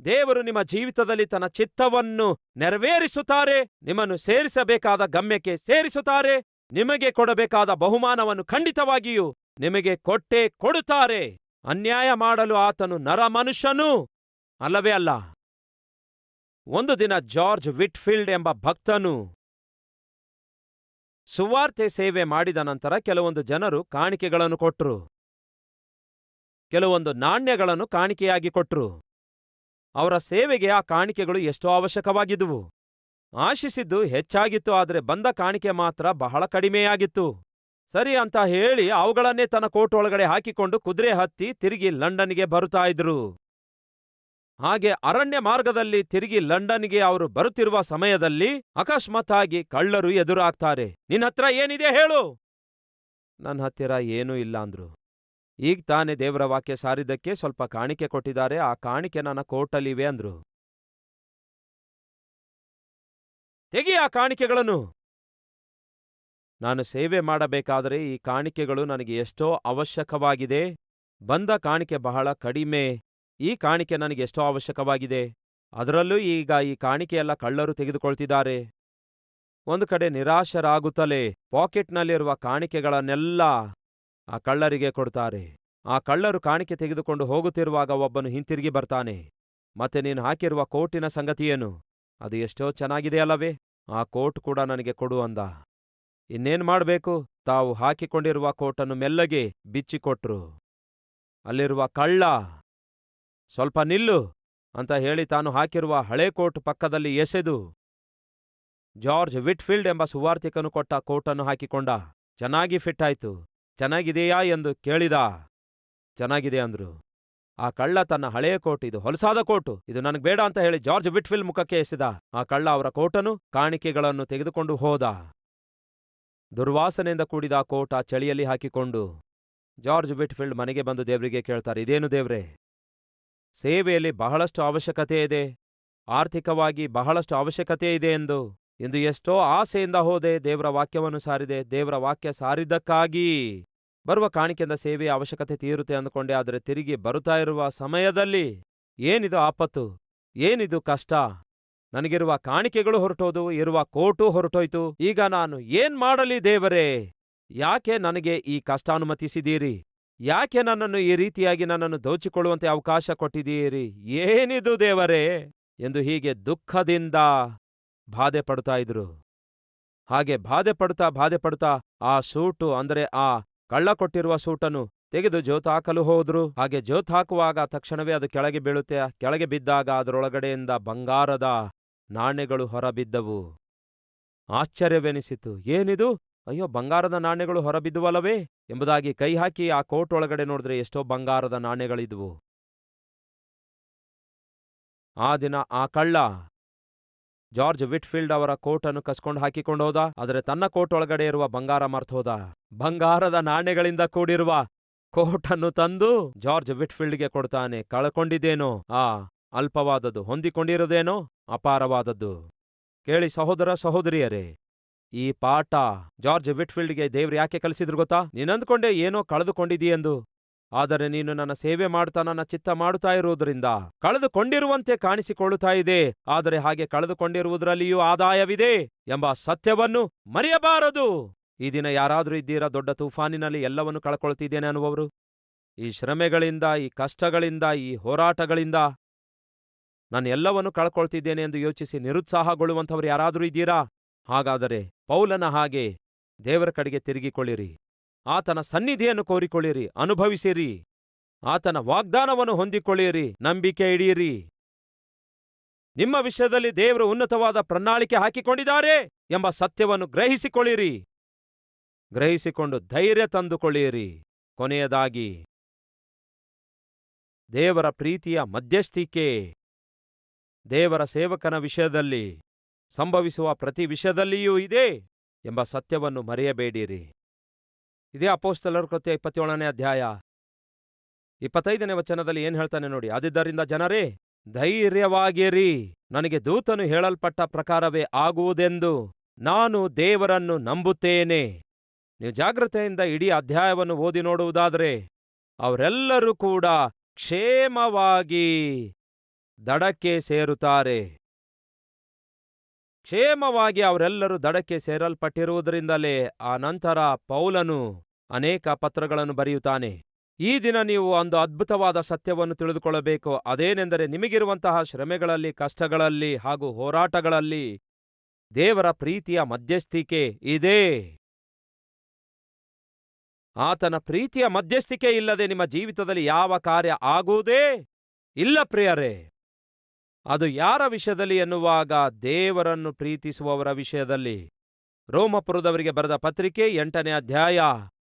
ದೇವರು ನಿಮ್ಮ ಜೀವಿತದಲ್ಲಿ ತನ್ನ ಚಿತ್ತವನ್ನು ನೆರವೇರಿಸುತ್ತಾರೆ, ನಿಮ್ಮನ್ನು ಸೇರಿಸಬೇಕಾದ ಗಮ್ಯಕ್ಕೆ ಸೇರಿಸುತ್ತಾರೆ, ನಿಮಗೆ ಕೊಡಬೇಕಾದ ಬಹುಮಾನವನ್ನು ಖಂಡಿತವಾಗಿಯೂ ನಿಮಗೆ ಕೊಟ್ಟೇ ಕೊಡುತ್ತಾರೆ. ಅನ್ಯಾಯ ಮಾಡಲು ಆತನು ನರ ಮನುಷ್ಯನು ಅಲ್ಲವೇ ಅಲ್ಲ? ಒಂದು ದಿನ ಜಾರ್ಜ್ ವಿಟ್ಫೀಲ್ಡ್ ಎಂಬ ಭಕ್ತನು ಸುವಾರ್ತೆ ಸೇವೆ ಮಾಡಿದ ನಂತರ ಕೆಲವೊಂದು ಜನರು ಕಾಣಿಕೆಗಳನ್ನು ಕೊಟ್ರು. ಕೆಲವೊಂದು ನಾಣ್ಯಗಳನ್ನು ಕಾಣಿಕೆಯಾಗಿ ಕೊಟ್ರು. ಅವರ ಸೇವೆಗೆ ಆ ಕಾಣಿಕೆಗಳು ಎಷ್ಟೋ ಅವಶ್ಯಕವಾಗಿದ್ದುವು. ಆಶಿಸಿದ್ದು ಹೆಚ್ಚಾಗಿತ್ತು, ಆದರೆ ಬಂದ ಕಾಣಿಕೆ ಮಾತ್ರ ಬಹಳ ಕಡಿಮೆಯಾಗಿತ್ತು. ಸರಿ ಅಂತ ಹೇಳಿ ಅವುಗಳನ್ನೇ ತನ್ನ ಕೋಟ್ ಒಳಗಡೆ ಹಾಕಿಕೊಂಡು ಕುದುರೆ ಹತ್ತಿ ತಿರುಗಿ ಲಂಡನ್ಗೆ ಬರುತ್ತಾ ಇದ್ರು. ಹಾಗೆ ಅರಣ್ಯ ಮಾರ್ಗದಲ್ಲಿ ತಿರುಗಿ ಲಂಡನ್ಗೆ ಅವರು ಬರುತ್ತಿರುವ ಸಮಯದಲ್ಲಿ ಅಕಸ್ಮಾತ್ತಾಗಿ ಕಳ್ಳರು ಎದುರಾಗ್ತಾರೆ. ನಿನ್ನತ್ರ ಏನಿದೆ ಹೇಳು. ನನ್ನ ಹತ್ತಿರ ಏನೂ ಇಲ್ಲ ಅಂದ್ರು. ಈಗ ತಾನೇ ದೇವರ ವಾಕ್ಯ ಸಾರಿದ್ದಕ್ಕೆ ಸ್ವಲ್ಪ ಕಾಣಿಕೆ ಕೊಟ್ಟಿದ್ದಾರೆ. ಆ ಕಾಣಿಕೆ ನನ್ನ ಕೋಟಲ್ಲಿವೆ ಅಂದ್ರು. ತೆಗಿ ಆ ಕಾಣಿಕೆಗಳನ್ನು. ನಾನು ಸೇವೆ ಮಾಡಬೇಕಾದರೆ ಈ ಕಾಣಿಕೆಗಳು ನನಗೆ ಎಷ್ಟೋ ಅವಶ್ಯಕವಾಗಿದೆ. ಬಂದ ಕಾಣಿಕೆ ಬಹಳ ಕಡಿಮೆ. ಈ ಕಾಣಿಕೆ ನನಗೆ ಎಷ್ಟೋ ಅವಶ್ಯಕವಾಗಿದೆ. ಅದರಲ್ಲೂ ಈಗ ಈ ಕಾಣಿಕೆಯೆಲ್ಲ ಕಳ್ಳರು ತೆಗೆದುಕೊಳ್ತಿದ್ದಾರೆ. ಒಂದು ಕಡೆ ನಿರಾಶರಾಗುತ್ತಲೇ ಪಾಕೆಟ್ನಲ್ಲಿರುವ ಕಾಣಿಕೆಗಳನ್ನೆಲ್ಲ ಆ ಕಳ್ಳರಿಗೆ ಕೊಡ್ತಾರೆ. ಆ ಕಳ್ಳರು ಕಾಣಿಕೆ ತೆಗೆದುಕೊಂಡು ಹೋಗುತ್ತಿರುವಾಗ ಒಬ್ಬನು ಹಿಂತಿರುಗಿ ಬರ್ತಾನೆ. ಮತ್ತೆ ನೀನು ಹಾಕಿರುವ ಕೋಟಿನ ಸಂಗತಿಯೇನು ಅದು ಎಷ್ಟೋ ಚೆನ್ನಾಗಿದೆ ಅಲ್ಲವೇ ಆ ಕೋಟ್ ಕೂಡ ನನಗೆ ಕೊಡು ಅಂದ. ಇನ್ನೇನ್ ಮಾಡಬೇಕು? ತಾವು ಹಾಕಿಕೊಂಡಿರುವ ಕೋಟನ್ನು ಮೆಲ್ಲಗೆ ಬಿಚ್ಚಿಕೊಟ್ರು. ಅಲ್ಲಿರುವ ಕಳ್ಳ ಸ್ವಲ್ಪ ನಿಲ್ಲು ಅಂತ ಹೇಳಿ ತಾನು ಹಾಕಿರುವ ಹಳೆ ಕೋಟ್ ಪಕ್ಕದಲ್ಲಿ ಎಸೆದು ಜಾರ್ಜ್ ವಿಟ್ಫೀಲ್ಡ್ ಎಂಬ ಸುವಾರ್ಥಿಕನು ಕೊಟ್ಟ ಕೋಟನ್ನು ಹಾಕಿಕೊಂಡ. ಚೆನ್ನಾಗಿ ಫಿಟ್ ಆಯ್ತು ಚೆನ್ನಾಗಿದೆಯಾ ಎಂದು ಕೇಳಿದ. ಚೆನ್ನಾಗಿದೆ ಅಂದ್ರು. ಆ ಕಳ್ಳ ತನ್ನ ಹಳೆಯ ಕೋಟ್, ಇದು ಹೊಲಸಾದ ಕೋಟು, ಇದು ನನಗೆ ಬೇಡ ಅಂತ ಹೇಳಿ ಜಾರ್ಜ್ ವಿಟ್ಫಿಲ್ ಮುಖಕ್ಕೆ ಎಸೆದ. ಆ ಕಳ್ಳ ಅವರ ಕೋಟನು ಕಾಣಿಕೆಗಳನ್ನು ತೆಗೆದುಕೊಂಡು ಹೋದ. ದುರ್ವಾಸನೆಯಿಂದ ಕೂಡಿದ ಆ ಕೋಟ ಚಳಿಯಲ್ಲಿ ಹಾಕಿಕೊಂಡು ಜಾರ್ಜ್ ವಿಟ್ಫಿಲ್ಡ್ ಮನೆಗೆ ಬಂದು ದೇವರಿಗೆ ಕೇಳ್ತಾರೆ, ಇದೇನು ದೇವ್ರೆ? ಸೇವೆಯಲ್ಲಿ ಬಹಳಷ್ಟು ಅವಶ್ಯಕತೆ ಇದೆ. ಆರ್ಥಿಕವಾಗಿ ಬಹಳಷ್ಟು ಅವಶ್ಯಕತೆ ಇದೆ ಎಂದು, ಇಂದು ಎಷ್ಟೋ ಆಸೆಯಿಂದ ಹೋದೆ ದೇವರ ವಾಕ್ಯವನ್ನು ಸಾರಿದೆ. ದೇವರ ವಾಕ್ಯ ಸಾರಿದ್ದಕ್ಕಾಗಿ ಬರುವ ಕಾಣಿಕೆಯಿಂದ ಸೇವೆಯ ಅವಶ್ಯಕತೆ ತೀರುತ್ತೆ ಅಂದುಕೊಂಡೆ. ಆದರೆ ತಿರುಗಿ ಬರುತ್ತಾ ಇರುವ ಸಮಯದಲ್ಲಿ ಏನಿದು ಆಪತ್ತು? ಏನಿದು ಕಷ್ಟ? ನನಗಿರುವ ಕಾಣಿಕೆಗಳು ಹೊರಟೋದು, ಇರುವ ಕೋಟು ಹೊರಟೋಯ್ತು. ಈಗ ನಾನು ಏನ್ ಮಾಡಲಿ ದೇವರೇ? ಯಾಕೆ ನನಗೆ ಈ ಕಷ್ಟ ಅನುಮತಿಸಿದೀರಿ ಯಾಕೆ ನನ್ನನ್ನು ಈ ರೀತಿಯಾಗಿ ನನ್ನನ್ನು ದೋಚಿಕೊಳ್ಳುವಂತೆ ಅವಕಾಶ ಕೊಟ್ಟಿದ್ದೀರಿ? ಏನಿದು ದೇವರೇ? ಎಂದು ಹೀಗೆ ದುಃಖದಿಂದ ಬಾಧೆ ಪಡ್ತಾ ಇದ್ರು. ಹಾಗೆ ಬಾಧೆ ಪಡ್ತಾ ಬಾಧೆ ಪಡ್ತಾ ಆ ಸೂಟು, ಅಂದರೆ ಆ ಕಳ್ಳ ಕೊಟ್ಟಿರುವ ಸೂಟನ್ನು ತೆಗೆದು ಜೋತಾಕಲು ಹೋದ್ರು. ಹಾಗೆ ಜೋತ್ ಹಾಕುವಾಗ ತಕ್ಷಣವೇ ಅದು ಕೆಳಗೆ ಬೀಳುತ್ತೆ. ಕೆಳಗೆ ಬಿದ್ದಾಗ ಅದರೊಳಗಡೆಯಿಂದ ಬಂಗಾರದ ನಾಣ್ಯಗಳು ಹೊರಬಿದ್ದವು. ಆಶ್ಚರ್ಯವೆನಿಸಿತು. ಏನಿದು? ಅಯ್ಯೋ, ಬಂಗಾರದ ನಾಣ್ಯಗಳು ಹೊರಬಿದ್ದುವಲ್ಲವೇ? ಎಂಬುದಾಗಿ ಕೈ ಹಾಕಿ ಆ ಕೋಟ್ ಒಳಗಡೆ ನೋಡಿದ್ರೆ ಎಷ್ಟೋ ಬಂಗಾರದ ನಾಣ್ಯಗಳಿದ್ವು. ಆ ದಿನ ಆ ಕಳ್ಳ ಜಾರ್ಜ್ ವಿಟ್ಫೀಲ್ಡ್ ಅವರ ಕೋಟನ್ನು ಕಸ್ಕೊಂಡು ಹಾಕಿಕೊಂಡು ಹೋದ, ಆದರೆ ತನ್ನ ಕೋಟ್ ಒಳಗಡೆ ಇರುವ ಬಂಗಾರ ಮರ್ತು ಹೋದ. ಬಂಗಾರದ ನಾಣ್ಯಗಳಿಂದ ಕೂಡಿರುವ ಕೋಟನ್ನು ತಂದು ಜಾರ್ಜ್ ವಿಟ್ಫೀಲ್ಡ್ಗೆ ಕೊಡ್ತಾನೆ. ಕಳ್ಕೊಂಡಿದ್ದೇನೋ? ಆ, ಅಲ್ಪವಾದದ್ದು. ಹೊಂದಿಕೊಂಡಿರೋದೇನೋ ಅಪಾರವಾದದ್ದು. ಕೇಳಿ ಸಹೋದರ, ಸಹೋದರಿಯರೇ ಈ ಪಾಠ ಜಾರ್ಜ್ ವಿಟ್ಫೀಲ್ಡ್ಗೆ ದೇವ್ರು ಯಾಕೆ ಕಲಿಸಿದ್ರು ಗೊತ್ತಾ? ನೀನಂದ್ಕೊಂಡೆ ಏನೋ ಕಳೆದುಕೊಂಡಿದೀಯೆಂದು ಆದರೆ ನೀನು ನನ್ನ ಸೇವೆ ಮಾಡ್ತಾ ನನ್ನ ಚಿತ್ತ ಮಾಡುತ್ತಾ ಇರುವುದರಿಂದ ಕಳೆದುಕೊಂಡಿರುವಂತೆ ಕಾಣಿಸಿಕೊಳ್ಳುತ್ತಾ ಇದೆ. ಆದರೆ ಹಾಗೆ ಕಳೆದುಕೊಂಡಿರುವುದರಲ್ಲಿಯೂ ಆದಾಯವಿದೆ ಎಂಬ ಸತ್ಯವನ್ನು ಮರೆಯಬಾರದು. ಈ ದಿನ ಯಾರಾದರೂ ಇದ್ದೀರಾ ದೊಡ್ಡ ತೂಫಾನಿನಲ್ಲಿ ಎಲ್ಲವನ್ನು ಕಳ್ಕೊಳ್ತಿದ್ದೇನೆ ಅನ್ನುವರು ಈ ಶ್ರಮೆಗಳಿಂದ, ಈ ಕಷ್ಟಗಳಿಂದ, ಈ ಹೋರಾಟಗಳಿಂದ ನಾನು ಎಲ್ಲವನ್ನು ಕಳ್ಕೊಳ್ತಿದ್ದೇನೆ ಎಂದು ಯೋಚಿಸಿ ನಿರುತ್ಸಾಹಗೊಳ್ಳುವಂಥವ್ರು ಯಾರಾದರೂ ಇದ್ದೀರಾ? ಹಾಗಾದರೆ ಪೌಲನ ಹಾಗೆ ದೇವರ ಕಡೆಗೆ ತಿರುಗಿಕೊಳ್ಳಿರಿ. ಆತನ ಸನ್ನಿಧಿಯನ್ನು ಕೋರಿಕೊಳ್ಳಿರಿ, ಅನುಭವಿಸಿರಿ. ಆತನ ವಾಗ್ದಾನವನ್ನು ಹೊಂದಿಕೊಳ್ಳಿರಿ, ನಂಬಿಕೆ ಇಡಿಯಿರಿ ನಿಮ್ಮ ವಿಷಯದಲ್ಲಿ ದೇವರು ಉನ್ನತವಾದ ಪ್ರಣಾಳಿಕೆ ಹಾಕಿಕೊಂಡಿದ್ದಾರೆ ಎಂಬ ಸತ್ಯವನ್ನು ಗ್ರಹಿಸಿಕೊಳ್ಳಿರಿ. ಗ್ರಹಿಸಿಕೊಂಡು ಧೈರ್ಯ ತಂದುಕೊಳ್ಳಿರಿ. ಕೊನೆಯದಾಗಿ, ದೇವರ ಪ್ರೀತಿಯ ಮಧ್ಯಸ್ಥಿಕೆ. ದೇವರ ಸೇವಕನ ವಿಷಯದಲ್ಲಿ ಸಂಭವಿಸುವ ಪ್ರತಿ ವಿಷಯದಲ್ಲಿಯೂ ಇದೆ ಎಂಬ ಸತ್ಯವನ್ನು ಮರೆಯಬೇಡಿರಿ. ಇದೇ ಅಪೋಸ್ತಲರ ಕೃತ್ಯ ಇಪ್ಪತ್ತೇಳನೇ ಅಧ್ಯಾಯ. ಇಪ್ಪತ್ತೈದನೇ ವಚನದಲ್ಲಿ ಏನು ಹೇಳ್ತಾನೆ ನೋಡಿ ಆದಿದ್ದರಿಂದ ಜನರೇ, ಧೈರ್ಯವಾಗಿರಿ. ನನಗೆ ದೂತನು ಹೇಳಲ್ಪಟ್ಟ ಪ್ರಕಾರವೇ ಆಗುವುದೆಂದು ನಾನು ದೇವರನ್ನು ನಂಬುತ್ತೇನೆ. ನೀವು ಜಾಗ್ರತೆಯಿಂದ ಇಡೀ ಅಧ್ಯಾಯವನ್ನು ಓದಿ ನೋಡುವುದಾದರೆ, ಅವರೆಲ್ಲರೂ ಕೂಡ ಕ್ಷೇಮವಾಗಿ ದಡಕ್ಕೆ ಸೇರುತ್ತಾರೆ. ಕ್ಷೇಮವಾಗಿ ಅವರೆಲ್ಲರೂ ದಡಕ್ಕೆ ಸೇರಲ್ಪಟ್ಟಿರುವುದರಿಂದಲೇ ಆ ನಂತರ ಪೌಲನು ಅನೇಕ ಪತ್ರಗಳನ್ನು ಬರೆಯುತ್ತಾನೆ. ಈ ದಿನ ನೀವು ಒಂದು ಅದ್ಭುತವಾದ ಸತ್ಯವನ್ನು ತಿಳಿದುಕೊಳ್ಳಬೇಕು. ಅದೇನೆಂದರೆ ನಿಮಗಿರುವಂತಹ ಶ್ರಮೆಗಳಲ್ಲಿ, ಕಷ್ಟಗಳಲ್ಲಿ ಹಾಗೂ ಹೋರಾಟಗಳಲ್ಲಿ ದೇವರ ಪ್ರೀತಿಯ ಮಧ್ಯಸ್ಥಿಕೆ ಇದೆ. ಆತನ ಪ್ರೀತಿಯ ಮಧ್ಯಸ್ಥಿಕೆ ಇಲ್ಲದೆ ನಿಮ್ಮ ಜೀವಿತದಲ್ಲಿ ಯಾವ ಕಾರ್ಯ ಆಗುವುದೇ ಇಲ್ಲ ಪ್ರಿಯರೇ. ಅದು ಯಾರ ವಿಷಯದಲ್ಲಿ ಎನ್ನುವಾಗ? ದೇವರನ್ನು ಪ್ರೀತಿಸುವವರ ವಿಷಯದಲ್ಲಿ. ರೋಮಪುರದವರಿಗೆ ಬರೆದ ಪತ್ರಿಕೆ ಎಂಟನೇ ಅಧ್ಯಾಯ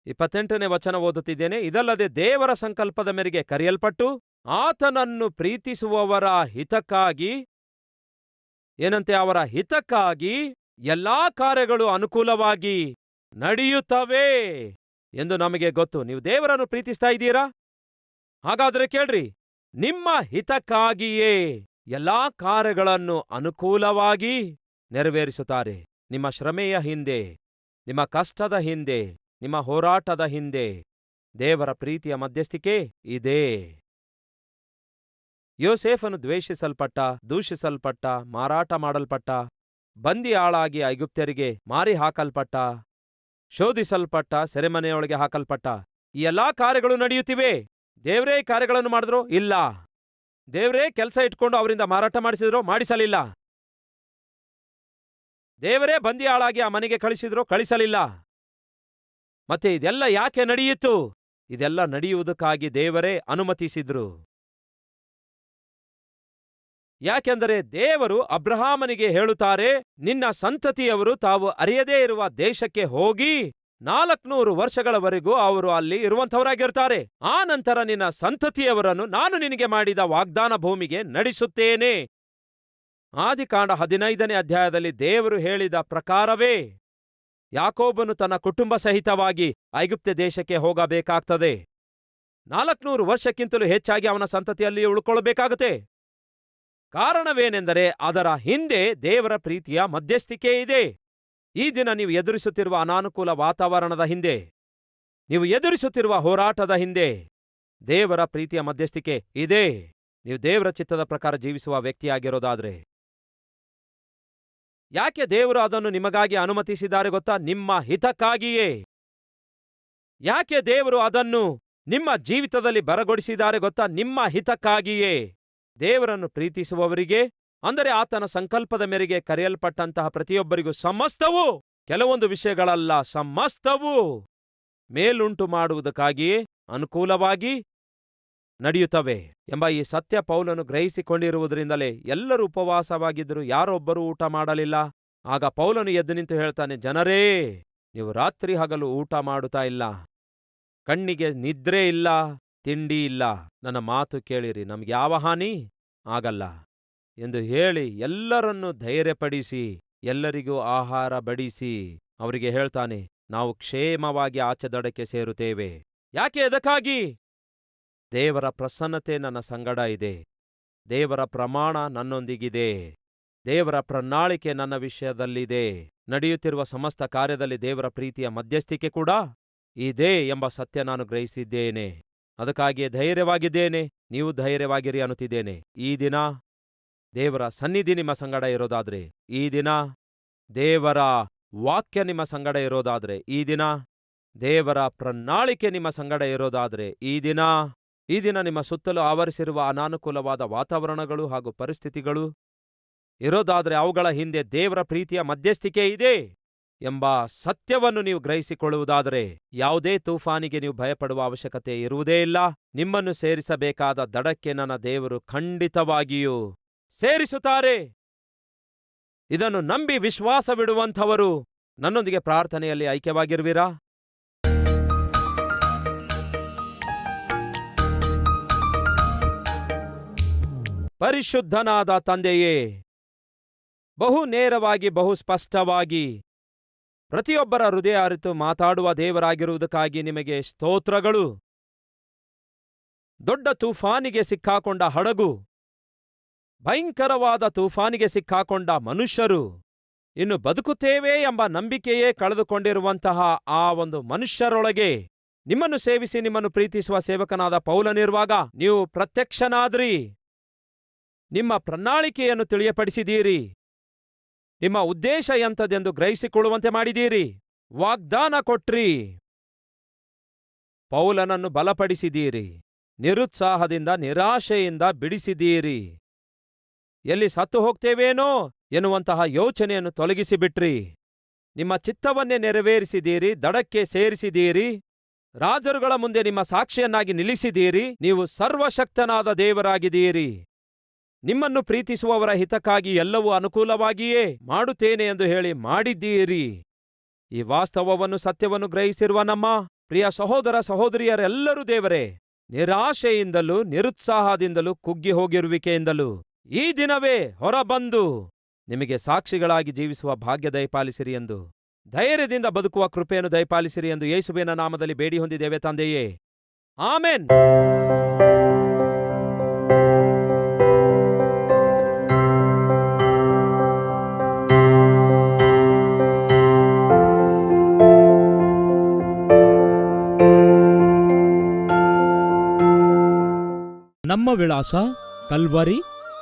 ಇಪ್ಪತ್ತೆಂಟನೇ ವಚನ ಓದುತ್ತಿದ್ದೇನೆ. ಇದಲ್ಲದೆ ದೇವರ ಸಂಕಲ್ಪದ ಮೇರೆಗೆ ಕರೆಯಲ್ಪಟ್ಟು ಆತನನ್ನು ಪ್ರೀತಿಸುವವರ ಹಿತಕ್ಕಾಗಿ, ಏನಂತೆ? ಅವರ ಹಿತಕ್ಕಾಗಿ ಎಲ್ಲಾ ಕಾರ್ಯಗಳು ಅನುಕೂಲವಾಗಿ ನಡೆಯುತ್ತವೆ ಎಂದು ನಮಗೆ ಗೊತ್ತು. ನೀವು ದೇವರನ್ನು ಪ್ರೀತಿಸ್ತಾ ಇದ್ದೀರಾ? ಹಾಗಾದರೆ ಕೇಳ್ರಿ, ನಿಮ್ಮ ಹಿತಕ್ಕಾಗಿಯೇ ಎಲ್ಲಾ ಕಾರ್ಯಗಳನ್ನು ಅನುಕೂಲವಾಗಿ ನೆರವೇರಿಸುತ್ತಾರೆ. ನಿಮ್ಮ ಶ್ರಮೆಯ ಹಿಂದೆ, ನಿಮ್ಮ ಕಷ್ಟದ ಹಿಂದೆ, ನಿಮ್ಮ ಹೋರಾಟದ ಹಿಂದೆ, ದೇವರ ಪ್ರೀತಿಯ ಮಧ್ಯಸ್ಥಿಕೆ ಇದೆ. ಯೋಸೇಫನು ದ್ವೇಷಿಸಲ್ಪಟ್ಟ, ದೂಷಿಸಲ್ಪಟ್ಟ, ಮಾರಾಟ ಮಾಡಲ್ಪಟ್ಟ, ಬಂದಿ ಆಳಾಗಿ ಐಗುಪ್ತ್ಯರಿಗೆ ಮಾರಿ ಹಾಕಲ್ಪಟ್ಟ, ಶೋಧಿಸಲ್ಪಟ್ಟ, ಸೆರೆಮನೆಯೊಳಗೆ ಹಾಕಲ್ಪಟ್ಟ, ಈ ಎಲ್ಲಾ ಕಾರ್ಯಗಳು ನಡೆಯುತ್ತಿವೆ. ದೇವರೇ ಕಾರ್ಯಗಳನ್ನು ಮಾಡಿದ್ರು? ಇಲ್ಲ. ದೇವರೇ ಕೆಲಸ ಇಟ್ಕೊಂಡು ಅವರಿಂದ ಮಾರಾಟ ಮಾಡಿಸಿದ್ರು ಮಾಡಿಸಲಿಲ್ಲ. ದೇವರೇ ಬಂದಿ ಆಳಾಗಿ ಆ ಮನೆಗೆ ಕಳಿಸಿದ್ರು ಕಳಿಸಲಿಲ್ಲ. ಮತ್ತೆ ಇದೆಲ್ಲ ಯಾಕೆ ನಡೆಯಿತು? ಇದೆಲ್ಲ ನಡೆಯುವುದಕ್ಕಾಗಿ ದೇವರೇ ಅನುಮತಿಸಿದ್ರು. ಯಾಕೆಂದರೆ ದೇವರು ಅಬ್ರಹಾಮನಿಗೆ ಹೇಳುತ್ತಾರೆ, ನಿನ್ನ ಸಂತತಿಯವರು ತಾವು ಅರಿಯದೇ ಇರುವ ದೇಶಕ್ಕೆ ಹೋಗಿ ನಾಲ್ಕನೂರು ವರ್ಷಗಳವರೆಗೂ ಅವರು ಅಲ್ಲಿ ಇರುವಂಥವರಾಗಿರ್ತಾರೆ. ಆ ನಂತರ ನಿನ್ನ ಸಂತತಿಯವರನ್ನು ನಾನು ನಿನಗೆ ಮಾಡಿದ ವಾಗ್ದಾನ ಭೂಮಿಗೆ ನಡೆಸುತ್ತೇನೆ. ಆದಿಕಾಂಡ ಹದಿನೈದನೇ ಅಧ್ಯಾಯದಲ್ಲಿ ದೇವರು ಹೇಳಿದ ಪ್ರಕಾರವೇ. ಯಾಕೋಬನು ತನ್ನ ಕುಟುಂಬ ಸಹಿತವಾಗಿ ಐಗುಪ್ತ ದೇಶಕ್ಕೆ ಹೋಗಬೇಕಾಗ್ತದೆ. ನಾಲ್ಕನೂರು ವರ್ಷಕ್ಕಿಂತಲೂ ಹೆಚ್ಚಾಗಿ ಅವನ ಸಂತತಿಯಲ್ಲಿ ಉಳ್ಕೊಳ್ಳಬೇಕಾಗುತ್ತೆ ಕಾರಣವೇನೆಂದರೆ ಅದರ ಹಿಂದೆ ದೇವರ ಪ್ರೀತಿಯ ಮಧ್ಯಸ್ಥಿಕೆ ಇದೆ. ಈ ದಿನ ನೀವು ಎದುರಿಸುತ್ತಿರುವ ಅನಾನುಕೂಲ ವಾತಾವರಣದ ಹಿಂದೆ, ನೀವು ಎದುರಿಸುತ್ತಿರುವ ಹೋರಾಟದ ಹಿಂದೆ, ದೇವರ ಪ್ರೀತಿಯ ಮಧ್ಯಸ್ಥಿಕೆ ಇದೇ. ನೀವು ದೇವರ ಚಿತ್ತದ ಪ್ರಕಾರ ಜೀವಿಸುವ ವ್ಯಕ್ತಿಯಾಗಿರೋದಾದ್ರೆ. ಯಾಕೆ ದೇವರು ಅದನ್ನು ನಿಮಗಾಗಿ ಅನುಮತಿಸಿದ್ದಾರೆ ಗೊತ್ತಾ? ನಿಮ್ಮ ಹಿತಕ್ಕಾಗಿಯೇ. ಯಾಕೆ ದೇವರು ಅದನ್ನು ನಿಮ್ಮ ಜೀವಿತದಲ್ಲಿ ಬರಗೊಡಿಸಿದ್ದಾರೆ ಗೊತ್ತಾ? ನಿಮ್ಮ ಹಿತಕ್ಕಾಗಿಯೇ. ದೇವರನ್ನು ಪ್ರೀತಿಸುವವರಿಗೆ ಅಂದರೆ ಆತನ ಸಂಕಲ್ಪದ ಮೇರೆಗೆ ಕರೆಯಲ್ಪಟ್ಟಂತಹ ಪ್ರತಿಯೊಬ್ಬರಿಗೂ ಸಮಸ್ತವು, ಕೆಲವೊಂದು ವಿಷಯಗಳಲ್ಲ, ಸಮಸ್ತವೂ ಮೇಲುಂಟು ಮಾಡುವುದಕ್ಕಾಗಿಯೇ ಅನುಕೂಲವಾಗಿ ನಡೆಯುತ್ತವೆ ಎಂಬ ಈ ಸತ್ಯ ಪೌಲನು ಗ್ರಹಿಸಿಕೊಂಡಿರುವುದರಿಂದಲೇ ಎಲ್ಲರೂ ಉಪವಾಸವಾಗಿದ್ದರೂ ಯಾರೊಬ್ಬರೂ ಊಟ ಮಾಡಲಿಲ್ಲ. ಆಗ ಪೌಲನು ಎದ್ದು ನಿಂತು ಹೇಳ್ತಾನೆ, ಜನರೇ, ನೀವು ರಾತ್ರಿ ಹಗಲು ಊಟ ಮಾಡುತ್ತಾ ಇಲ್ಲ. ಕಣ್ಣಿಗೆ ನಿದ್ರೆ ಇಲ್ಲ, ತಿಂಡಿ ಇಲ್ಲ. ನನ್ನ ಮಾತು ಕೇಳಿರಿ, ನಮ್ಗೆ ಯಾವ ಹಾನಿ ಆಗಲ್ಲ. ಎಂದು ಹೇಳಿ ಎಲ್ಲರನ್ನೂ ಧೈರ್ಯಪಡಿಸಿ, ಎಲ್ಲರಿಗೂ ಆಹಾರ ಬಡಿಸಿ, ಅವರಿಗೆ ಹೇಳ್ತಾನೆ, ನಾವು ಕ್ಷೇಮವಾಗಿ ಆಚೆ ದಡಕ್ಕೆ ಸೇರುತ್ತೇವೆ. ಯಾಕೆ ಅದಕ್ಕಾಗಿ? ದೇವರ ಪ್ರಸನ್ನತೆ ನನ್ನ ಸಂಗಡ ಇದೆ. ದೇವರ ಪ್ರಮಾಣ ನನ್ನೊಂದಿಗಿದೆ. ದೇವರ ಪ್ರಣಾಳಿಕೆ ನನ್ನ ವಿಷಯದಲ್ಲಿದೆ. ನಡೆಯುತ್ತಿರುವ ಸಮಸ್ತ ಕಾರ್ಯದಲ್ಲಿ ದೇವರ ಪ್ರೀತಿಯ ಮಧ್ಯಸ್ಥಿಕೆ ಕೂಡ ಇದೆ ಎಂಬ ಸತ್ಯ ನಾನು ಗ್ರಹಿಸಿದ್ದೇನೆ. ಅದಕ್ಕಾಗಿಯೇ ಧೈರ್ಯವಾಗಿದ್ದೇನೆ. ನೀವು ಧೈರ್ಯವಾಗಿರಿ ಅನ್ನುತ್ತಿದ್ದೇನೆ. ಈ ದಿನ ದೇವರ ಸನ್ನಿಧಿ ನಿಮ್ಮ ಸಂಗಡ ಇರೋದಾದ್ರೆ ಈ ದಿನ ದೇವರ ವಾಕ್ಯ ನಿಮ್ಮ ಸಂಗಡ ಇರೋದಾದ್ರೆ ಈ ದಿನ ದೇವರ ಪ್ರಣಾಳಿಕೆ ನಿಮ್ಮ ಸಂಗಡ ಇರೋದಾದ್ರೆ ಈ ದಿನ ಈ ದಿನ ನಿಮ್ಮ ಸುತ್ತಲೂ ಆವರಿಸಿರುವ ಅನಾನುಕೂಲವಾದ ವಾತಾವರಣಗಳು ಹಾಗೂ ಪರಿಸ್ಥಿತಿಗಳು ಇರೋದಾದ್ರೆ ಅವುಗಳ ಹಿಂದೆ ದೇವರ ಪ್ರೀತಿಯ ಮಧ್ಯಸ್ಥಿಕೆ ಇದೆ ಎಂಬ ಸತ್ಯವನ್ನು ನೀವು ಗ್ರಹಿಸಿಕೊಳ್ಳುವುದಾದರೆ ಯಾವುದೇ ತೂಫಾನಿಗೆ ನೀವು ಭಯಪಡುವ ಅವಶ್ಯಕತೆ ಇರುವುದೇ ಇಲ್ಲ. ನಿಮ್ಮನ್ನು ಸೇರಿಸಬೇಕಾದ ದಡಕ್ಕೆ ನನ್ನ ದೇವರು ಖಂಡಿತವಾಗಿಯೂ ಸೇರಿಸುತ್ತಾರೆ. ಇದನ್ನು ನಂಬಿ ವಿಶ್ವಾಸವಿಡುವಂಥವರು ನನ್ನೊಂದಿಗೆ ಪ್ರಾರ್ಥನೆಯಲ್ಲಿ ಐಕ್ಯವಾಗಿರುವಿರಾ? ಪರಿಶುದ್ಧನಾದ ತಂದೆಯೇ, ಬಹು ನೇರವಾಗಿ, ಬಹು ಸ್ಪಷ್ಟವಾಗಿ ಪ್ರತಿಯೊಬ್ಬರ ಹೃದಯ ಅರಿತು ಮಾತಾಡುವ ದೇವರಾಗಿರುವುದಕ್ಕಾಗಿ ನಿಮಗೆ ಸ್ತೋತ್ರಗಳು. ದೊಡ್ಡ ತೂಫಾನಿಗೆ ಸಿಕ್ಕಾಕೊಂಡ ಹಡಗು ಭಯಂಕರವಾದ ತೂಫಾನಿಗೆ ಸಿಕ್ಕಾಕೊಂಡ ಮನುಷ್ಯರು ಇನ್ನು ಬದುಕುತ್ತೇವೆ ಎಂಬ ನಂಬಿಕೆಯೇ ಕಳೆದುಕೊಂಡಿರುವಂತಹ ಆ ಒಂದು ಮನುಷ್ಯರೊಳಗೆ ನಿಮ್ಮನ್ನು ಸೇವಿಸಿ ನಿಮ್ಮನ್ನು ಪ್ರೀತಿಸುವ ಸೇವಕನಾದ ಪೌಲನಿರುವಾಗ ನೀವು ಪ್ರತ್ಯಕ್ಷನಾದ್ರಿ. ನಿಮ್ಮ ಪ್ರಣಾಳಿಕೆಯನ್ನು ತಿಳಿಯಪಡಿಸಿದೀರಿ ನಿಮ್ಮ ಉದ್ದೇಶ ಎಂಥದೆಂದು ಗ್ರಹಿಸಿಕೊಳ್ಳುವಂತೆ ಮಾಡಿದೀರಿ ವಾಗ್ದಾನ ಕೊಟ್ರಿ. ಪೌಲನನ್ನು ಬಲಪಡಿಸಿದೀರಿ ನಿರುತ್ಸಾಹದಿಂದ, ನಿರಾಶೆಯಿಂದ ಬಿಡಿಸಿದೀರಿ ಎಲ್ಲಿ ಸತ್ತು ಹೋಗ್ತೇವೇನೋ ಎನ್ನುವಂತಹ ಯೋಚನೆಯನ್ನು ತೊಲಗಿಸಿಬಿಟ್ರಿ. ನಿಮ್ಮ ಚಿತ್ತವನ್ನೇ ನೆರವೇರಿಸಿದೀರಿ ದಡಕ್ಕೆ ಸೇರಿಸಿದೀರಿ ರಾಜರುಗಳ ಮುಂದೆ ನಿಮ್ಮ ಸಾಕ್ಷಿಯನ್ನಾಗಿ ನಿಲ್ಲಿಸಿದ್ದೀರಿ, ನೀವು ಸರ್ವಶಕ್ತನಾದ ದೇವರಾಗಿದ್ದೀರಿ. ನಿಮ್ಮನ್ನು ಪ್ರೀತಿಸುವವರ ಹಿತಕ್ಕಾಗಿ ಎಲ್ಲವೂ ಅನುಕೂಲವಾಗಿಯೇ ಮಾಡುತ್ತೇನೆ ಎಂದು ಹೇಳಿ ಮಾಡಿದ್ದೀರಿ. ಈ ವಾಸ್ತವವನ್ನು, ಸತ್ಯವನ್ನು ಗ್ರಹಿಸಿರುವ ನಮ್ಮ ಪ್ರಿಯ ಸಹೋದರ ಸಹೋದರಿಯರೆಲ್ಲರೂ ದೇವರೇ, ನಿರಾಶೆಯಿಂದಲೂ ನಿರುತ್ಸಾಹದಿಂದಲೂ ಕುಗ್ಗಿ ಹೋಗಿರುವಿಕೆಯಿಂದಲೂ. ಈ ದಿನವೇ ಹೊರಬಂದು ನಿಮಗೆ ಸಾಕ್ಷಿಗಳಾಗಿ ಜೀವಿಸುವ ಭಾಗ್ಯ ದಯಪಾಲಿಸಿರಿ ಎಂದು, ಧೈರ್ಯದಿಂದ ಬದುಕುವ ಕೃಪೆಯನ್ನು ದಯಪಾಲಿಸಿರಿ ಎಂದು ಯೇಸುವಿನ ನಾಮದಲ್ಲಿ ಬೇಡಿ ಹೊಂದಿದ್ದೇವೆ ತಂದೆಯೇ. ಆಮೇನ್. ನಮ್ಮ ವಿಳಾಸ Calvary